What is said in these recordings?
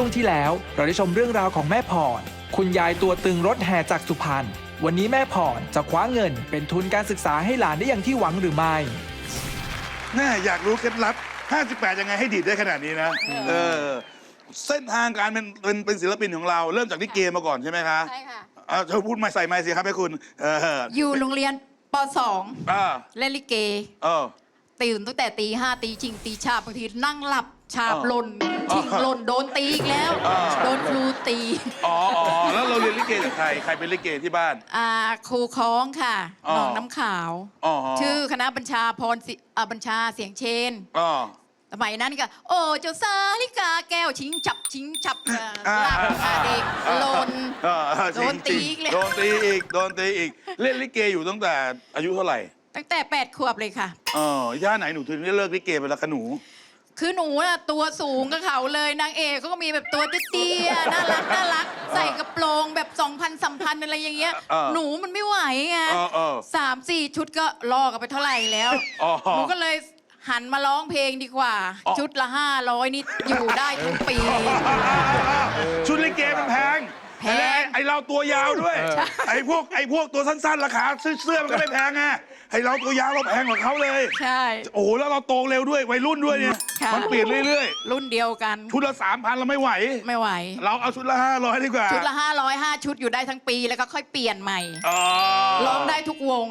ช่วงที่แล้วเราได้ชมเรื่องราวของแม่พร คุณยายตัวตึงรถแห่จากสุพรรณ วันนี้แม่พรจะคว้าเงินเป็นทุนการศึกษาให้หลานได้อย่างที่หวังหรือไม่แน่อยากรู้เคล็ดลับ 58 ยังไงให้ดีดได้ขนาดนี้นะ เออ เส้นทางการเป็นเป็นเป็นศิลปินของเรา เริ่มจากที่เกมมาก่อนใช่ไหมคะใช่ค่ะเอาเธอพูดมาใส่ไม้สิครับให้คุณ เอออยู่โรงเรียนป อ่า .2 เล่นลิเก เออ ตื่นตั้งแต่ตีห้าตีชิงตีฉาบบางทีนั่งหลับฉาบอ๋อหล่น ชิงหล่นโดนตีอีกแล้วอ๋อโดนครูตีอ๋ออ๋อแล้วเราเรียนลิเกจากใคร ใครเป็นลิเกที่บ้าน อ่าครูคล้องค่ะอ๋อน้องน้ำขาว อ๋อชื่อคณะบัญชาพรศิอ่าบัญชาเสียงเชนอ๋อสมัยนั้นก็ โอ้เจ้าสาลิกาแก้วชิงฉับชิงฉับอ่าหลับอ่าเด็กหล่นเออเออโดนตีอีกเลยโดนตีอีกโดนตีอีก เล่นลิเกอยู่ตั้งแต่อายุเท่าไหร่ ตั้งแต่แปดขวบเลยค่ะเออย่าไหนหนูถึงได้เลิกลิเกไปแล้วคะหนู คือหนูน่ะตัวสูงกับเขาเลยนางเอกเขาก็มีแบบตัวเตี้ยๆน่ารักน่ารัก ใส่กระโปรงแบบสองพันสามพันอะไรอย่างเงี้ย เออหนูมันไม่ไหวไงเออเออสามสี่ชุดก็ลอกกันไปเท่าไหร่แล้ว อ๋อหนูก็เลยหันมาร้องเพลงดีกว่า อ๋อ ชุดละห้าร้อยนี่อยู่ได้ทั้งปี ชุดลิเกมันแพงแพง ไอ้ไอเราตัวยาวด้วย ไอ้พวกไอ้พวกตัวสั้นๆราคาซื้อเสื้อมันก็ไม่แพงไง ไอ้เราตัวยาวเราแพงกว่าเขาเลย ใช่ โอ้โหแล้วเราโตเร็วด้วยวัยรุ่นด้วยเนี่ยค่ะ มันเปลี่ยนเรื่อยรุ่นเดียวกัน ๆ ชุดละสามพันเราไม่ไหว ไม่ไหว เราเอาชุดละห้าร้อยดีกว่าชุดละห้าร้อยห้าชุดอยู่ได้ทั้งปีแล้วก็ค่อยเปลี่ยนใหม่ อ๋อร้องได้ทุกวง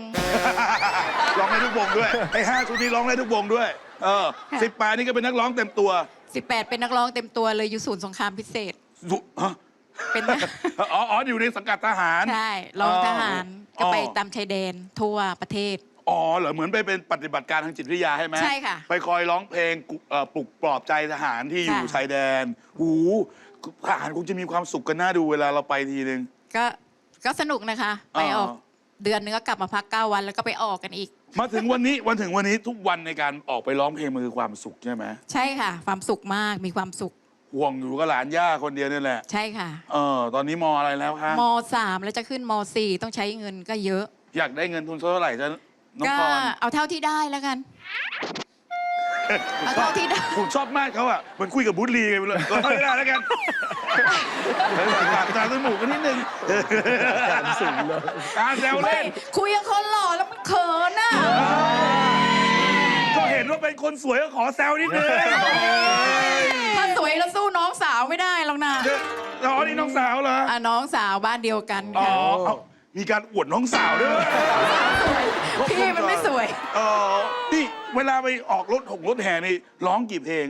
ร้องได้ทุกวงด้วยไอ้ห้าชุดนี้ร้องได้ทุกวงด้วย เออค่ะ สิบแปดนี่ก็เป็นนักร้องเต็มตัว18 เป็นนักร้องเต็มตัวเลยอยู่ศูนย์สงครามพิเศษสุฮะเป็น อ๋ออ๋ออยู่ในสังกัดทหารใช่รองทหารอ๋อ ก็ไปตามชายแดนทั่วประเทศ อ๋อเหรอเหมือนไปเป็นปฏิบัติการทางจิตวิทยาใช่ไหมใช่ค่ะ ไปคอยร้องเพลงกุเอ่อปลุกปลอบใจทหารที่อยู่ค่ะ ชายแดนหูทหารคงจะมีความสุขกันน่าดูเวลาเราไปทีนึง ก็ก็สนุกนะคะ ไปออกอ๋อ เดือนนึงก็กลับมาพัก9วันแล้วก็ไปออกกันอีก มาถึงวันนี้ วันถึงวันนี้ทุกวันในการออกไปร้องเพลงมันคือความสุขใช่ไหม ใช่ค่ะ ความสุขมากมีความสุข ห่วงอยู่กับหลานย่าคนเดียวนี่แหละ ใช่ค่ะเออ ตอนนี้มอะไรแล้วคะมสามแล้วจะขึ้นมสี่ต้องใช้เงินก็เยอะ อยากได้เงินทุนเท่าไหร่จะน้องก็พรเอาเท่าที่ได้แล้วกัน เอาเท่าที่ได้ ผมชอบมากเขาอะเหมือนคุยกับบุตรีกันไปเลยก็ไม่ได้แล้วกันปากจานสมูกกันนิดนึงการแซวไม่เล่น คุยกับคนหล่อแล้วมันเขินอะก็เห็นว่าเป็นคนสวยก็ขอแซวนิดนึงถ้า สวยแล้วสู้น้องสาวไม่ได้หรอกนะอ๋อนี่น้องสาวเหรอ อะน้องสาวบ้านเดียวกันอ๋อค่ะเอ้ามีการอวดน้องสาวด้วยพี่มันไม่สวย เออนี่เวลาไปออกรถหงรถแห่นี่ร้องกี่เพลง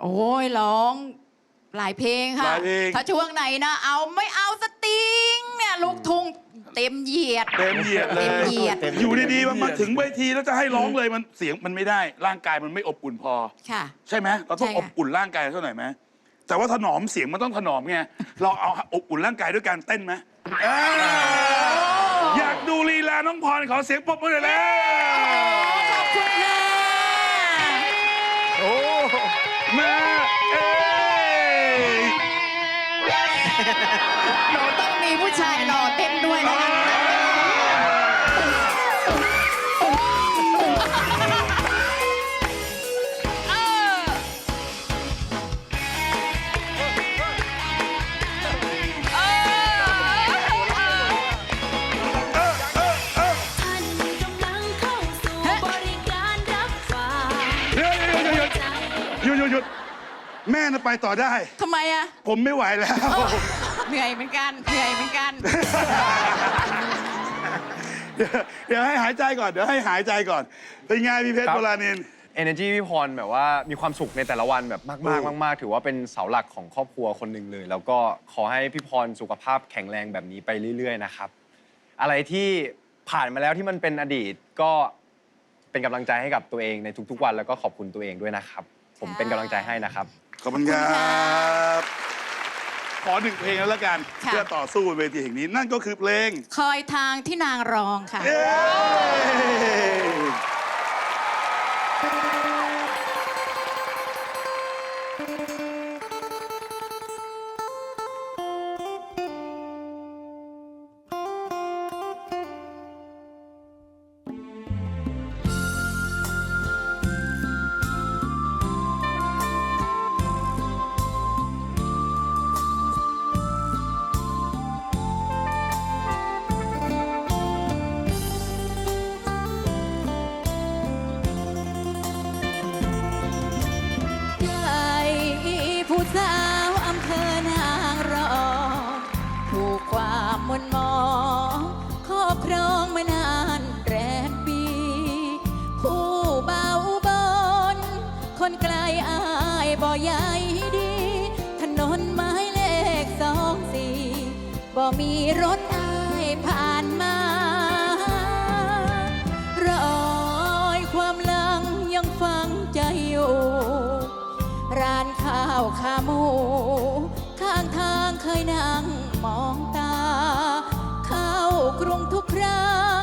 โอ้ยร้องหลายเพลงค่ะหลายเพลง ถ้าช่วงไหนนะ เอาไม่เอาสติงเนี่ยลูกทุ่งเต็มเหยียด เต็มเหยียดเลเต็มยเหยียด อยู่ดีๆมันมาถึงเวทีแล้วจะให้ร้องเลยมันเสียงมันไม่ได้ ร่างกายมันไม่อบอุ่นพอ ค่ะ ใช่ไหมเราต้องใช่อค่ะบอุ่นร่างกายเท่าไหร่อยไหม แต่ว่าถนอมเสียงมันต้องถนอมไง เราเอาอบอุ่นร่างกายด้วยการเต้นไหมเอ้ยอยากดูลีลาน้องพรขอเสียงปรบมือหน่อยแล้วขอบคุณค่ะมาเอ้ยหนูต้องมีผู้ชายหล่อเต้นด้วยนะคะ ยุดหยุดหยุดหยุดหยุดแม่น่ะไปต่อได้ ทำไมอะผมไม่ไหวแล้ว เหนื่อยเหมือนกัน เหนื่อยเหมือนกัน เดี๋ยวเดี๋ยวให้หายใจก่อน เดี๋ยวให้หายใจก่อน เป็นไงพี่เพชรครับ โบราณิน Energy พี่พรแบบว่ามีความสุขในแต่ละวันแบบมากอืมๆมาก ๆ ถือว่าเป็นเสาหลักของครอบครัวคนหนึ่งเลย แล้วก็ขอให้พี่พรสุขภาพแข็งแรงแบบนี้ไปเรื่อย ๆ นะครับ อะไรที่ผ่านมาแล้วที่มันเป็นอดีตก็เป็นกำลังใจให้กับตัวเองในทุก ๆ วัน แล้วก็ขอบคุณตัวเองด้วยนะครับ ผมเป็นกำลังใจให้นะครับ ขอบคุณครับขอหนึ่งเพลงแล้วละกันค่ะ เพื่อต่อสู้บนเวทีแห่งนี้นั่นก็คือเพลง คอยทางที่นางรองค่ะ เย้ บ่มีรถอายผ่านมารอยความลังยังฝังใจอยู่ ร้านข้าวขาหมู ข้างทางเคยนั่งมองตา เข้ากรุงทุกครั้ง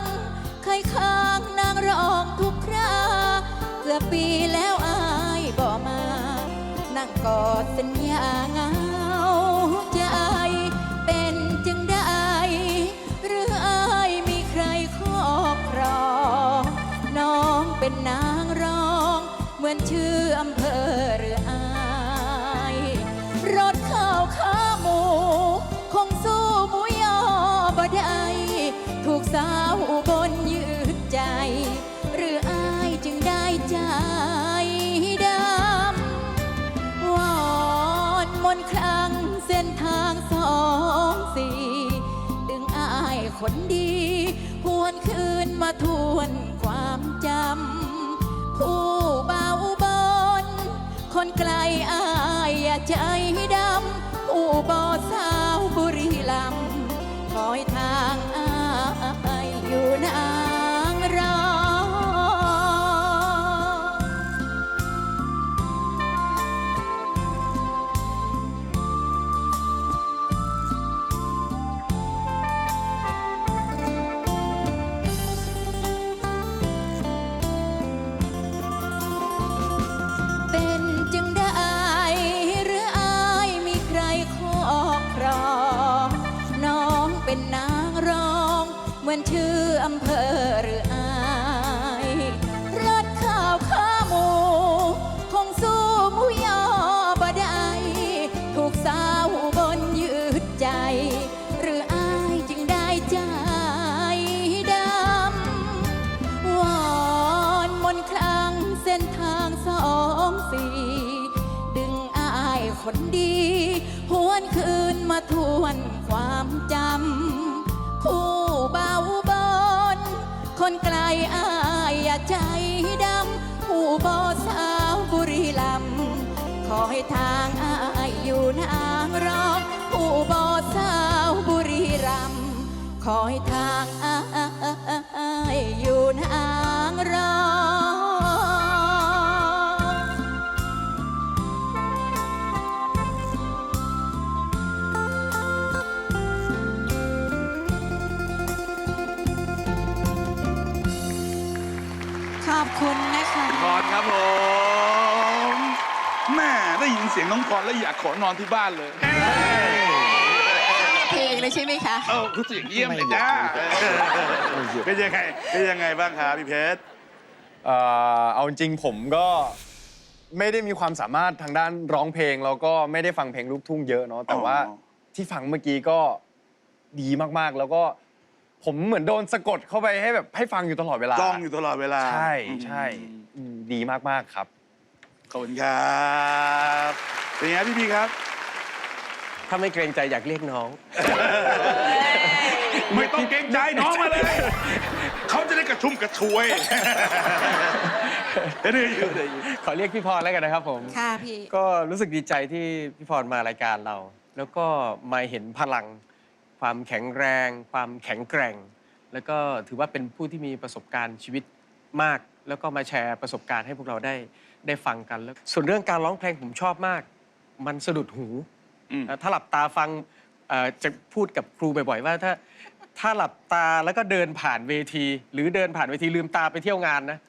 เคยค้างนางร้องทุกคราเกือบปีแล้วอายบ่มา นั่งกอดสัญญางา คนดี หวนคืนมาทวนความจำ ผู้เบาบน คนไกลอายอย่าใจดำผู้บอ คนไกลอายอย่าใจดำผู้บอสาวบุรีลำขอให้ทางอายอยู่นางรองผู้บอสาวบุรีรัมย์ขอให้ทางอาย อบคุณนะคะพรครับผมแม่ได้ยินเสียงน้องพรแล้วอยากขอนอนที่บ้านเลยเพลงเลยใช่ไหมคะเออคือเสียงเยี่ยมเลยจ้าเป็นยังไงเป็นยังไงบ้างครับพี่เพชรเอ่อเอาจริงๆผมก็ไม่ได้มีความสามารถทางด้านร้องเพลงแล้วก็ไม่ได้ฟังเพลงลูกทุ่งเยอะเนาะแต่ว่าอ๋อที่ฟังเมื่อกี้ก็ดีมากๆ แล้วก็ ผมเหมือนโดนสะกดเข้าไปให้แบบให้ฟังอยู่ตลอดเวลาจ้องอยู่ตลอดเวลาใช่ใช่อืมดีมากๆครับ ขอบคุณครับเป็นยังไงพี่พีครับ ถ้าไม่เกรงใจอยากเรียกน้อง ไม่ต้องเกรงใจน้องมาเลย เขาจะได้กระชุ่มกระชวยเดี๋ยวอยู่เดี๋ยวอยู่ขอเรียกพี่พรแล้วกันนะครับผม ค่ะพี่ ก็รู้สึกดีใจที่พี่พรมารายการเรา แล้วก็มาเห็นพลัง ความแข็งแรง ความแข็งแกร่ง แล้วก็ถือว่าเป็นผู้ที่มีประสบการณ์ชีวิตมาก แล้วก็มาแชร์ประสบการณ์ให้พวกเราได้ได้ฟังกันแล้วส่วนเรื่องการร้องเพลงผมชอบมาก มันสะดุดหูอืมเอ่อถ้าหลับตาฟังเอ่อจะพูดกับครูบ่อยๆว่าถ้าถ้าหลับตาแล้วก็เดินผ่านเวที หรือเดินผ่านเวทีลืมตาไปเที่ยวงานนะ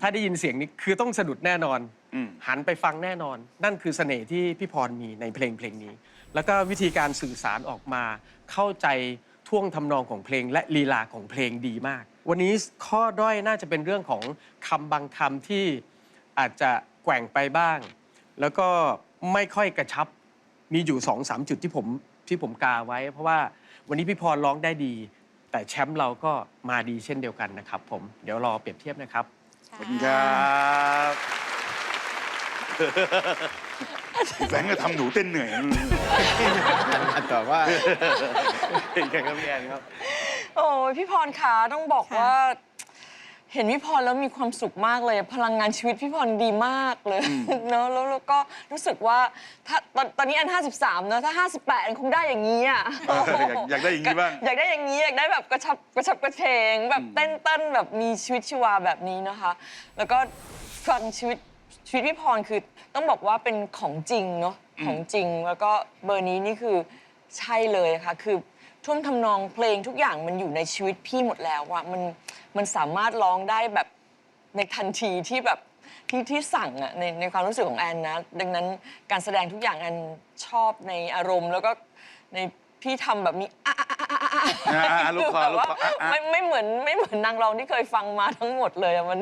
ถ้าได้ยินเสียงนี้คือต้องสะดุดแน่นอนอืมหันไปฟังแน่นอน นั่นคือเสน่ห์ที่พี่พรมีในเพลงเพลงนี้ แล้วก็วิธีการสื่อสารออกมา เข้าใจท่วงทำนองของเพลง และลีลาของเพลงดีมาก วันนี้ข้อด้อยน่าจะเป็นเรื่องของคำบางคำที่อาจจะแกว่งไปบ้าง แล้วก็ไม่ค่อยกระชับมีอยู่2องสามจุดที่ผมที่ผมกาไว้ เพราะว่าวันนี้พี่พรร้องได้ดี แต่แชมป์เราก็มาดีเช่นเดียวกันนะครับผมเดี๋ยวรอเปรียบเทียบนะครับขอบคุณครับ แบงค์ก็ทำหนูเต้นเหนื่อยแต่ว่าเป็นกันครับพี่แอนครับ โอ้ยพี่พรคะต้องบอกค่ะว่า เห็นพี่พรแล้วมีความสุขมากเลย พลังงานชีวิตพี่พรดีมากเลยเนอะแล้วแล้วก็รู้สึกว่าถ้าตอนตอนนี้อัน 53เนอะถ้า 58อันคงได้อย่างนี้อะเอออยากอยากได้อย่างนี้บ้าง อยากได้อย่างนี้อยากได้แบบกระชับกระชับกระเฉงแบบเต้นเต้นแบบมีชีวิตชีวาแบบนี้นะคะ แล้วก็ฟังชีวิต ชีวิตพี่พรคือต้องบอกว่าเป็นของจริงเนาะของจริงแล้วก็เบอร์นี้นี่คือใช่เลยค่ะ คือท่วงทำนองเพลงทุกอย่างมันอยู่ในชีวิตพี่หมดแล้วอะมันมันสามารถร้องได้แบบในทันทีที่แบบที่ที่สั่งอะในในความรู้สึกของแอนนะ ดังนั้นการแสดงทุกอย่างแอนชอบในอารมณ์ แล้วก็ในพี่ทำแบบนี้อะอะ อะอะอะอ่าอ่าลูกคอแบบว่าลูกคออะอะ ไม่ไม่เหมือนไม่เหมือนนางร้องที่เคยฟังมาทั้งหมดเลยอะมัน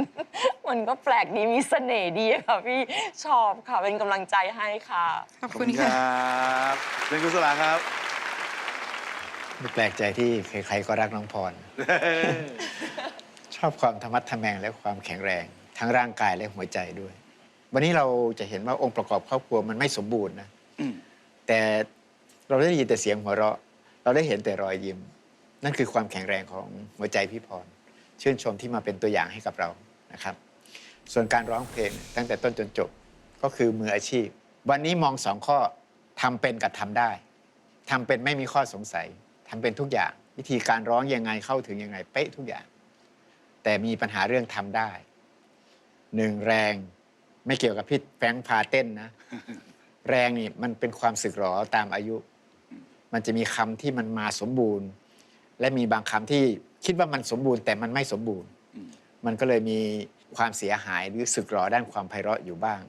มันก็แปลกดีมีเสน่ห์ดีอะค่ะพี่ชอบค่ะเป็นกำลังใจให้ค่ะ ขอบคุณค่ะ รับเป็นกุศลาครับ ไม่แปลกใจที่ใครๆก็รักน้องพร ชอบความธรรมัดทแมงและความแข็งแรง ทั้งร่างกายและหัวใจด้วย วันนี้เราจะเห็นว่าองค์ประกอบครอบครัวมันไม่สมบูรณ์นะอืมแต่เราได้ยินแต่เสียงหัวเราะ เราได้เห็นแต่รอยยิ้ม นั่นคือความแข็งแรงของหัวใจพี่พร ชื่นชมที่มาเป็นตัวอย่างให้กับเรานะครับ ส่วนการร้องเพลงตั้งแต่ต้นจนจบก็คือมืออาชีพ วันนี้มองสองข้อทำเป็นกับทำได้ทำเป็นไม่มีข้อสงสัยทำเป็นทุกอย่าง วิธีการร้องยังไงเข้าถึงยังไงเป๊ะทุกอย่าง แต่มีปัญหาเรื่องทำได้หนึ่งแรงไม่เกี่ยวกับพี่แฟงพาเต้นนะ แรงนี่มันเป็นความสึกหรอตามอายุ มันจะมีคำที่มันมาสมบูรณ์ และมีบางคำที่คิดว่ามันสมบูรณ์แต่มันไม่สมบูรณ์ มันก็เลยมีความเสียหายหรือสึกหรอด้านความไพเราะอยู่บ้าง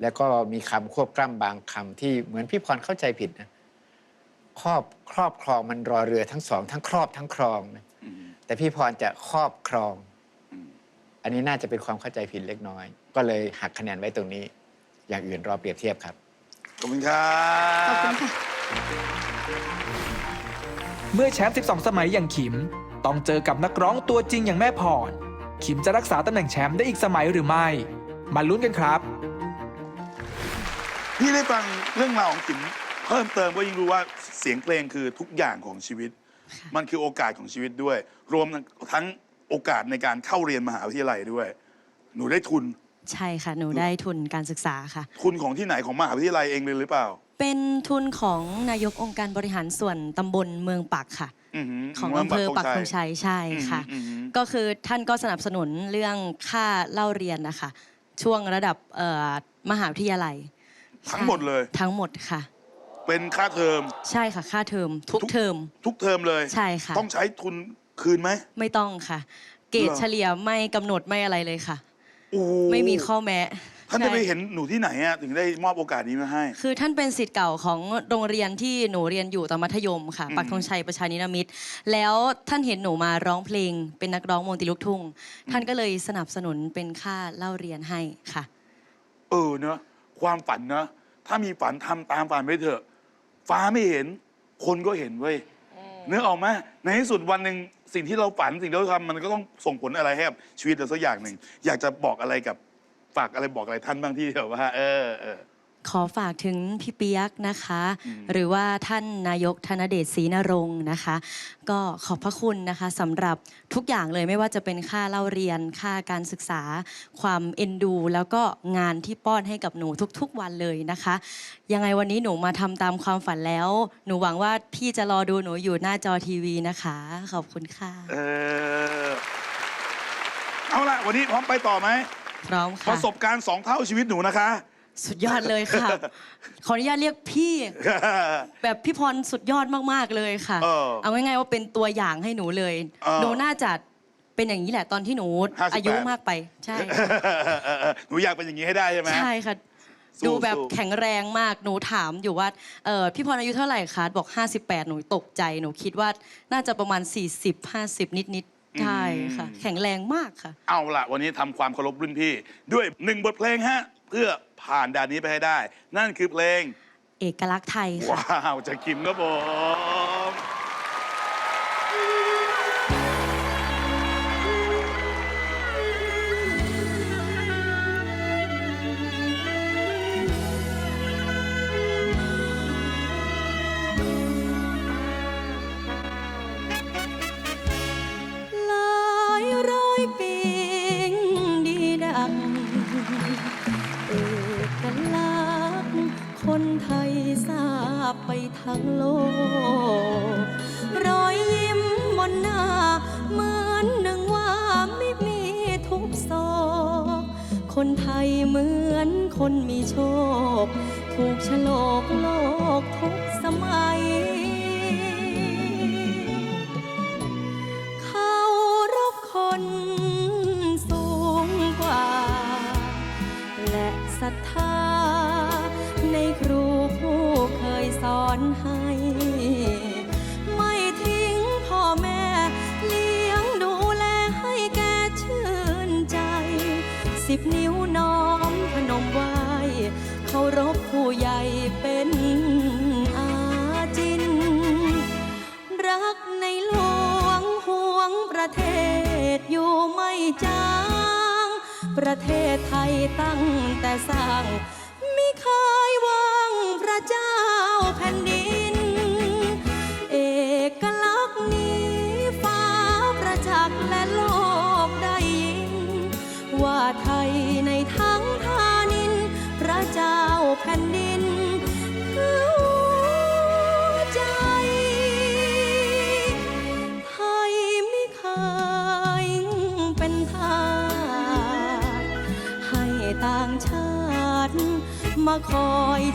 แล้วก็มีคำควบกล้ำบางคำที่เหมือนพี่พรเข้าใจผิดนะครอบครอบครองมันรอเรือทั้งสอง ทั้งครอบทั้งครองนะแต่พี่พรจะครอบครอง อันนี้น่าจะเป็นความเข้าใจผิดเล็กน้อย ก็เลยหักคะแนนไว้ตรงนี้ อย่างอื่นรอเปรียบเทียบครับ ขอบคุณครับขอบคุณค่ะ เมื่อแชมป์ 12 สมัยอย่างขิม ต้องเจอกับนักร้องตัวจริงอย่างแม่พร ขิมจะรักษาตำแหน่งแชมป์ได้อีกสมัยหรือไม่ มาลุ้นกันครับ พี่ได้ฟังเรื่องราวของจิ๋มเพิ่มเติมก็ยิ่งรู้ว่าเสียงเพลงคือทุกอย่างของชีวิต มันคือโอกาสของชีวิตด้วย รวมทั้งโอกาสในการเข้าเรียนมหาวิทยาลัยด้วย หนูได้ทุน ใช่ค่ะ หนูได้ทุนการศึกษาค่ะ ทุนของที่ไหนของมหาวิทยาลัยเองเลยหรือเปล่า เป็นทุนของนายกองค์การบริหารส่วนตำบลเมืองปักค่ะหืของอำเภอปักธงชัยใช่ค่ะอืมอืมอืมก็คือท่านก็สนับสนุนเรื่องค่าเล่าเรียนนะคะ ช่วงระดับเอ่อมหาวิทยาลัย ทั้งหมดเลยใช่ทั้งหมดค่ะ เป็นค่าเทอม ใช่ค่ะ ค่าเทอมทุกทุกเทอม ทุกเทอมเลย ใช่ค่ะ ต้องใช้ทุนคืนไหม ไม่ต้องค่ะ เกรดเหรอเฉลี่ยไม่กำหนดไม่อะไรเลยค่ะโอ้โหไม่มีข้อแม้ ท่านได้ไปใช่เห็นหนูที่ไหนอะถึงได้มอบโอกาสนี้มาให้ คือท่านเป็นสิทธิ์เก่าของโรงเรียนที่หนูเรียนอยู่ตอนมัธยมค่ะอืมปักธงชัยประชานิรมิตร แล้วท่านเห็นหนูมาร้องเพลง เป็นนักร้องวงติลูกทุ่ง ท่านก็เลยสนับสนุนเป็นค่าเล่าเรียนให้ค่ะ เออเนอะความฝันเนอะถ้ามีฝันทำตามฝันไปเถอะ ฟ้าไม่เห็น คนก็เห็นเว้ยเนื้อออกไหมในที่สุดวันหนึ่งสิ่งที่เราฝันสิ่งที่เราทำมันก็ต้องส่งผลอะไรให้กับชีวิตเราสักอย่างหนึ่งอยากจะบอกอะไรกับ ฝากอะไรบอกอะไรท่านบ้างที่แบบว่า เออเออ ขอฝากถึงพี่เปียกนะคะ อืม หรือว่าท่านนายกธนเดชศรีนรงค์นะคะ ก็ขอบพระคุณนะคะสำหรับทุกอย่างเลยไม่ว่าจะเป็นค่าเล่าเรียน ค่าการศึกษา ความเอ็นดู แล้วก็งานที่ป้อนให้กับหนูทุกๆวันเลยนะคะ ยังไงวันนี้หนูมาทำตามความฝันแล้ว หนูหวังว่าพี่จะรอดูหนูอยู่หน้าจอทีวีนะคะ ขอบคุณค่ะ เออ เอาละวันนี้พร้อมไปต่อไหม พร้อมปค่ะระสบการณ์สองเท่าชีวิตหนูนะคะ สุดยอดเลยค่ะ ขออนุญาตเรียกพี่ แบบพี่พรสุดยอดมากๆเลยค่ะ เออเอาง่ายๆว่าเป็นตัวอย่างให้หนูเลย เออ หนูน่าจะเป็นอย่างนี้แหละตอนที่หนู58 อายุมากไป ใช่ หนูอยากเป็นอย่างนี้ให้ได้ใช่ไหม ใช่ค่ะ สู้ดูแบบสู้ แข็งแรงมาก หนูถามอยู่ว่าเออพี่พรอายุเท่าไหร่คะ บอก 58 หนูตกใจ หนูคิดว่าน่าจะประมาณ 40 50 นิดๆ ใช่ค่ะ แข็งแรงมากค่ะ เอาละวันนี้ทำความเคารพรุ่นพี่ ด้วยหนึ่งบทเพลงฮะ เพื่อผ่านด่านนี้ไปให้ได้ นั่นคือเพลง เอกลักษณ์ไทยค่ะ ว้าวจากคิมครับผม ศรัทธาในครูผู้เคยสอนให้ เทศไทยตั้งแต่สร้าง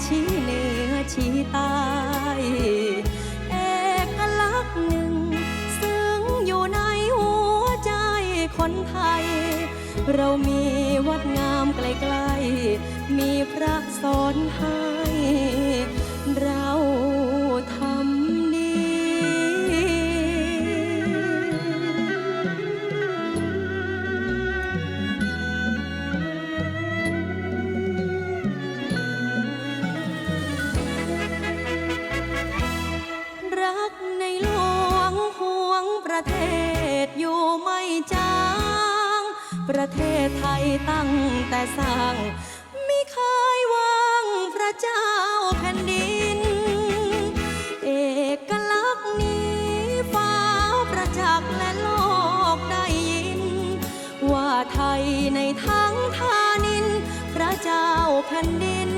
ชี้เหนือชี้ใต้เอกลักษณ์หนึ่ง ซึ่งอยู่ในหัวใจคนไทย เรามีวัดงามไกลๆ มีพระสอนให้ ประเทศอยู่ไม่จาง ประเทศไทยตั้งแต่สร้างไม่เคยวางพระเจ้าแผ่นดิน เอกลักษณ์นี้ฟ้าประจักษ์และโลกได้ยิน ว่าไทยในทั้งทานิน พระเจ้าแผ่นดิน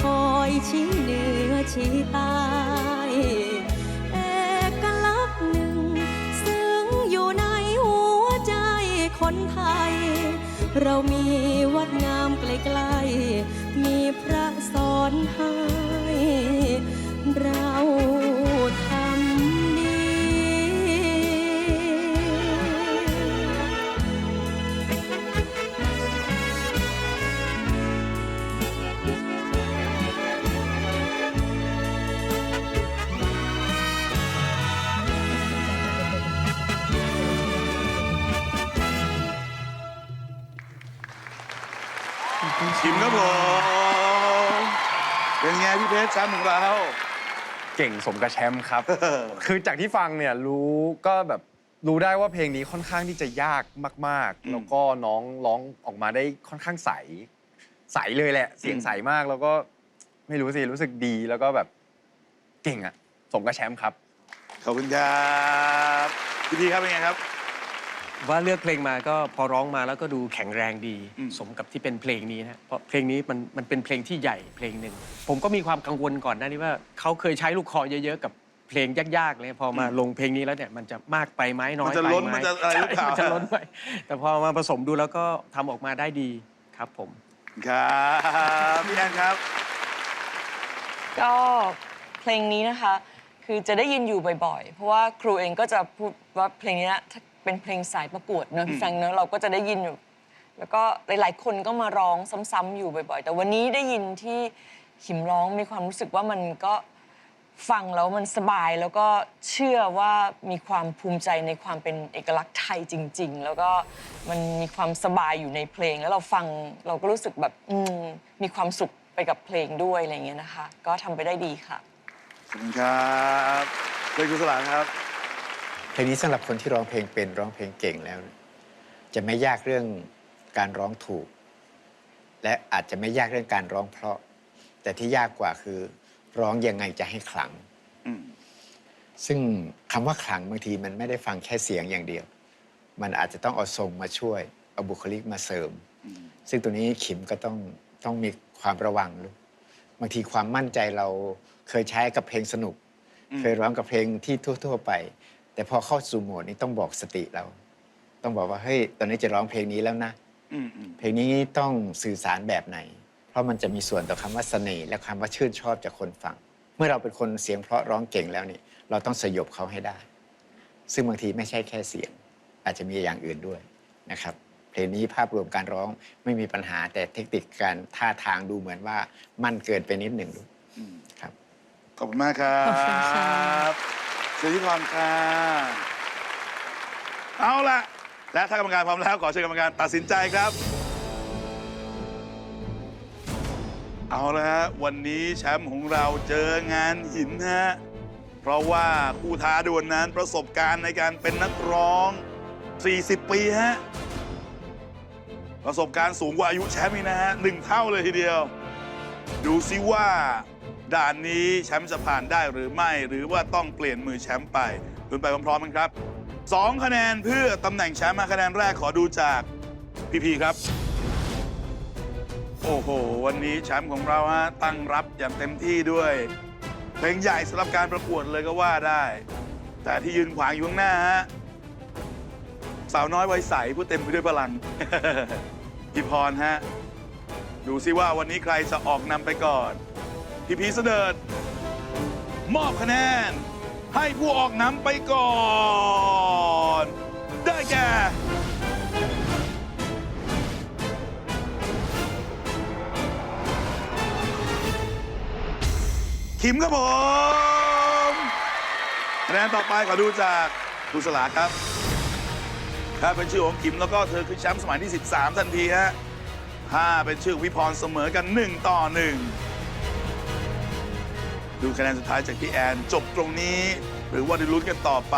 คอยชี้เหนือชี้ใต้เอกลักษณ์หนึ่ง ซึ่งอยู่ในหัวใจคนไทย เรามีวัดงาม เก่งสมกับแชมป์ครับ คือจากที่ฟังเนี่ยรู้ก็แบบรู้ได้ว่าเพลงนี้ค่อนข้างที่จะยากมากอืมๆแล้วก็น้องร้องออกมาได้ค่อนข้างใส ใสเลยแหละ เสียงอืมใสมากแล้วก็ไม่รู้สิรู้สึกดีแล้วก็แบบเก่งอะสมกับแชมป์ครับ ขอบคุณครับพี่ทีครับเป็นไงครับ ว่าเลือกเพลงมาก็พอร้องมาแล้วก็ดูแข็งแรงดีอืมสมกับที่เป็นเพลงนี้นะเพราะเพลงนี้มันมันเป็นเพลงที่ใหญ่เพลงหนึ่ง ผมก็มีความกังวลก่อนหน้านี้ว่าเขาเคยใช้ลูกคอเยอะๆกับเพลงยากๆเลยพอมาลงเพลงนี้แล้วเนี่ยมันจะมากไปไหมน้อยมันจะไปล้นไหมมันจะอะไรหรือเปล่าใช่มันจะล้นไปแต่พอมาผสมดูแล้วก็ทำออกมาได้ดีครับผม ครับพี่แอนครับ ก็เพลงนี้นะคะ คือจะได้ยินอยู่บ่อยๆ เพราะว่าครูเองก็จะพูดว่าเพลงนี้นะถ้า เป็นเพลงสายประกวดเนอะพี่แฟรงค์เนอะเราก็จะได้ยินอยู่แล้วก็หลาย ๆ คนก็มาร้องซ้ำๆอยู่บ่อย ๆ แต่วันนี้ได้ยินที่หิมร้องมีความรู้สึกว่ามันก็ฟังแล้วมันสบายแล้วก็เชื่อว่ามีความภูมิใจในความเป็นเอกลักษณ์ไทยจริง ๆ แล้วก็มันมีความสบายอยู่ในเพลง แล้วเราฟังเราก็รู้สึกแบบอืมมีความสุขไปกับเพลงด้วยอะไรอย่างเงี้ยนะคะ ก็ทำไปได้ดีค่ะ ขอบคุณครับเลยคุณสลาครับ เพลงนี้สำหรับคนที่ร้องเพลงเป็นร้องเพลงเก่งแล้ว จะไม่ยากเรื่องการร้องถูก และอาจจะไม่ยากเรื่องการร้องเพราะ แต่ที่ยากกว่าคือร้องยังไงจะให้ขลังอืมซึ่งคำว่าขลังบางทีมันไม่ได้ฟังแค่เสียงอย่างเดียว มันอาจจะต้องเอาทรงมาช่วย เอาบุคลิกมาเสริมอืมซึ่งตัวนี้ขิมก็ต้องต้องมีความระวังลูกบางทีความมั่นใจเราเคยใช้กับเพลงสนุก เคยร้องกับเพลงที่ทั่ว ๆ ไป แต่พอเข้าสู่โหมดนี้ต้องบอกสติเรา ต้องบอกว่าเฮ้ยตอนนี้จะร้องเพลงนี้แล้วนะอืมอืมเพลงนี้ต้องสื่อสารแบบไหน เพราะมันจะมีส่วนต่อคำว่าเสน่ห์และคำว่าชื่นชอบจากคนฟัง เมื่อเราเป็นคนเสียงเพราะร้องเก่งแล้วนี่เราต้องสยบเขาให้ได้ ซึ่งบางทีไม่ใช่แค่เสียง อาจจะมีอย่างอื่นด้วยนะครับเพลงนี้ภาพรวมการร้องไม่มีปัญหาแต่เทคนิคการท่าทางดูเหมือนว่ามั่นเกินไปนิดหนึ่งลูกอืมครับ ขอบคุณมากครับ ขอบคุณค่ะเชิญที่พรค่ะเอาละและถ้ากรรมการพร้อมแล้วขอเชิญกรรมการตัดสินใจครับ เอาละฮะวันนี้แชมป์ของเราเจองานหินฮะเพราะว่าผู้ท้าดวลนั้นประสบการณ์ในการเป็นนักร้อง 40 ปีฮะประสบการณ์สูงกว่าอายุแชมป์อีกนะฮะหนึ่งเท่าเลยทีเดียว ดูซิว่า ด่านนี้แชมป์จะผ่านได้หรือไม่ หรือว่าต้องเปลี่ยนมือแชมป์ไปลุ้นไปพร้อมๆกันครับ2คะแนนเพื่อตำแหน่งแชมป์มาคะแนนแรกขอดูจากพี่พีครับ โอ้โห วันนี้แชมป์ของเราฮะตั้งรับอย่างเต็มที่ด้วย เพลงใหญ่สำหรับการประกวดเลยก็ว่าได้ แต่ที่ยืนขวางอยู่ข้างหน้าฮะสาวน้อยวัยใสผู้เต็มไปด้วยพลังพี่พรฮะ ดูซิว่าวันนี้ใครจะออกนำไปก่อน พี่พีเสดิร์ดมอบคะแนน ให้ผู้ออกนำไปก่อน ได้แก่ขิมครับผมคะแนนต่อไปขอดูจากครูสลาครับถ้าเป็นชื่อของขิมแล้วก็เธอคือแชมป์สมัยที่ 13 ทันทีฮะถ้าเป็นชื่อวิพรเสมอกัน 1 ต่อ 1 ดูคะแนนสุดท้ายจากพี่แอน จบตรงนี้ หรือว่าได้ลุ้นกันต่อไป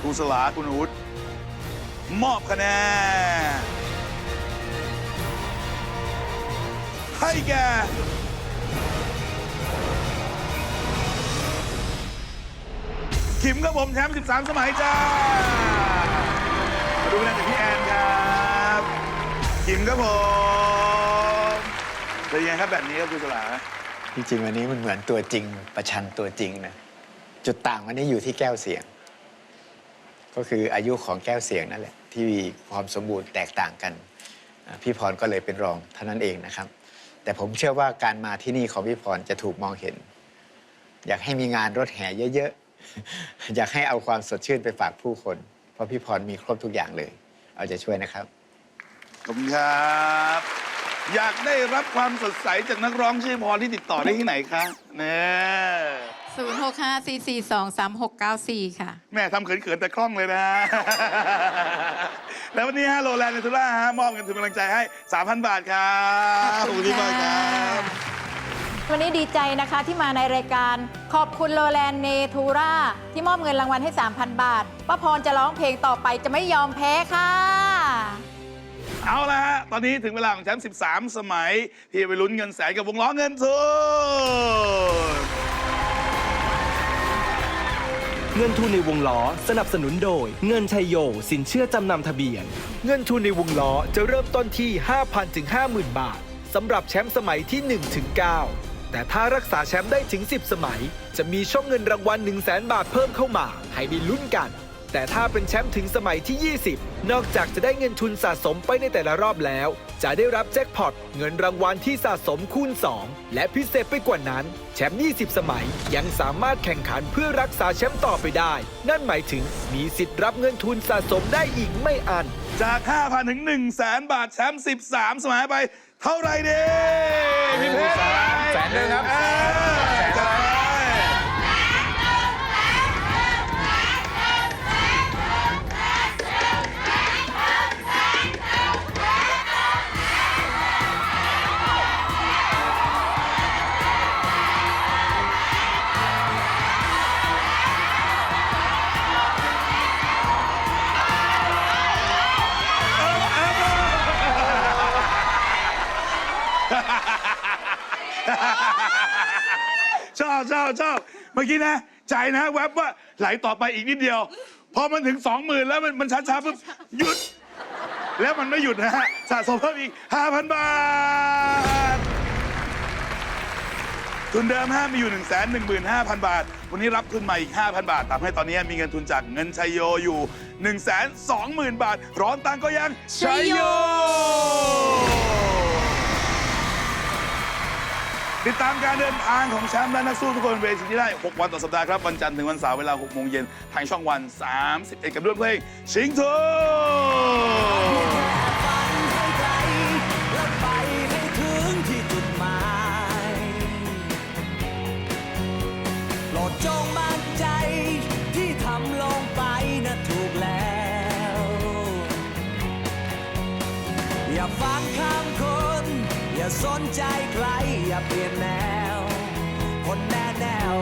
ครูสลาคุณอุดมอบคะแนน ให้แก่ขิมครับผมแชมป์13 สมัยจ้ามาดูคะแนนจากพี่แอนครับขิมครับผมเป็นยังไงครับแบบนี้ครับคุณสลา จริงๆวันนี้มันเหมือนตัวจริง ประชันตัวจริงนะจุดต่างวันนี้อยู่ที่แก้วเสียง ก็คืออายุของแก้วเสียงนั่นแหละที่มีความสมบูรณ์แตกต่างกัน พี่พรก็เลยเป็นรองเท่านั้นเองนะครับ แต่ผมเชื่อว่าการมาที่นี่ของพี่พรจะถูกมองเห็น อยากให้มีงานรถแห่เยอะๆ อยากให้เอาความสดชื่นไปฝากผู้คน เพราะพี่พรมีครบทุกอย่างเลย เอาใจช่วยนะครับขอบคุณครับ อยากได้รับความสดใสจากนักร้องชื่อพรที่ติดต่อได้ที่ไหนคะเนี่ย0654423694 ค่ะ แม่ทำเขินๆแต่คล่องเลยนะฮะ แล้ววันนี้ฮะโรแลนด์เนทูล่าฮะมอบเงินทุนกำลังใจให้ 3,000 บาทครับขอบคุณที่มากครับ วันนี้ดีใจนะคะที่มาในรายการ ขอบคุณโลแลนเนทูราที่มอบเงินรางวัลให้ 3,000 บาทป้าพรจะร้องเพลงต่อไปจะไม่ยอมแพ้ค่ะ เอาละฮะ ตอนนี้ถึงเวลาของแชมป์13 สมัย ที่ไปลุ้นเงินแสนกับวงล้อเงินทุนเงินทุนในวงล้อ สนับสนุนโดย เงินชัยโย สินเชื่อจำนำทะเบียน เงินทุนในวงล้อจะเริ่มต้นที่ 5,000 ถึง 50,000 บาทสำหรับแชมป์สมัยที่ 1 ถึง 9 แต่ถ้ารักษาแชมป์ได้ถึง 10 สมัย จะมีช่องเงินรางวัล 1 0 0 0 0แบาทเพิ่มเข้ามา ให้ได้ลุ้นกัน แต่ถ้าเป็นแชมป์ถึงสมัยที่ 20 นอกจากจะได้เงินทุนสะสมไปในแต่ละรอบแล้ว จะได้รับแจ็คพอตเงินรางวัลที่สะสมคูณ 2 และพิเศษไปกว่านั้น แชมป์ 20 สมัยยังสามารถแข่งขันเพื่อรักษาแชมป์ต่อไปได้ นั่นหมายถึงมีสิทธิ์รับเงินทุนสะสมได้อีกไม่อัน จาก 5,000 ถึง 1 0 0 0 0แสนบาทแชมป์ 13 สมัยไป เท่าไหรดีพี่เพชรแสนหนึ่งครับเออจัดไอบเมื่อกี้นะ ใจนะแวบว่าไหลต่อไปอีกนิดเดียว พอมันถึงสองหมื่นแล้วมันมันช้าๆปุ๊บหยุด แล้วมันไม่หยุดนะฮะ สะสมเพิ่มอีก 5,000 บาท ทุนเดิมห้ามีอยู่ 1 1 5 0 0 0 บาท วันนี้รับทุนมาอีก 5,000 บาททำให้ตอนนี้มีเงินทุนจากเงินชัยโยอยู่ 1 2 0 0 0 0 บาท ร้อนตังก็ยังชัยโย ติดตามการเดินทางของแชมป์และนักสู้ทุกคนเวทีที่ได้ 6 วันต่อสัปดาห์ครับ วันจันทร์ถึงวันเสาร์เวลา 6 โมงเย็นทางช่องวัน 31 กับด้วยเพลงชิงทู อย่าสนใจใครอย่าเปลี่ยนแนว คนแน่แนว